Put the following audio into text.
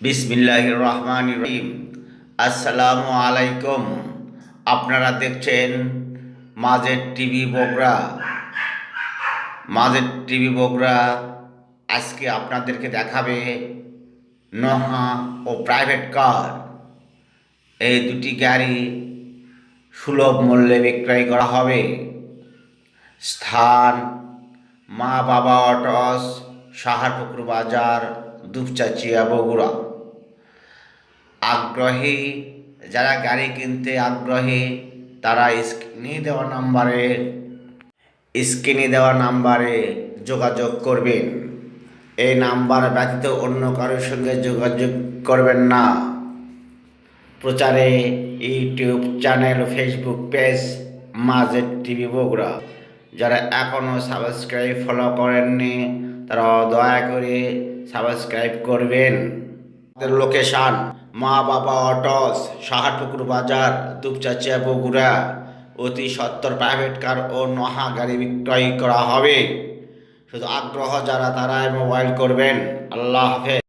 বিসমিল্লাহ রহমান রহিম আসসালামু আলাইকুম। আপনারা দেখছেন মাঝের টিভি বগরা মাঝের টিভি বগরা আজকে আপনাদেরকে দেখাবে নহা ও প্রাইভেট কার। এই দুটি গাড়ি সুলভ মূল্যে বিক্রয় করা হবে। স্থান মা বাবা অটস সাহারপুকুর বাজার দুপচাচিয়া বগুড়া আগ্রহী, যারা গাড়ি কিনতে আগ্রহী, তারা স্ক্রিনে দেওয়া নাম্বারে, স্ক্রিনে দেওয়া নাম্বারে যোগাযোগ করবেন। এই নাম্বার ব্যতীত অন্য কারোর সঙ্গে যোগাযোগ করবেন না। প্রচারে ইউটিউব চ্যানেল, ফেসবুক পেজ মাঝের টিভি বগুড়া। যারা এখনও সাবস্ক্রাইব, ফলো করেননি তারা দয়া করে সাবস্ক্রাইব করবেন। লোকেশান মা বাবা অটস সাহাটুকুর বাজার দুপচাচিয়া বগুড়া। অতি সত্তর প্রাইভেট কার ও নহা গাড়ি বিক্রয় করা হবে। শুধু আগ্রহ যারা, তারাই মোবাইল করবেন। আল্লাহ হাফেজ।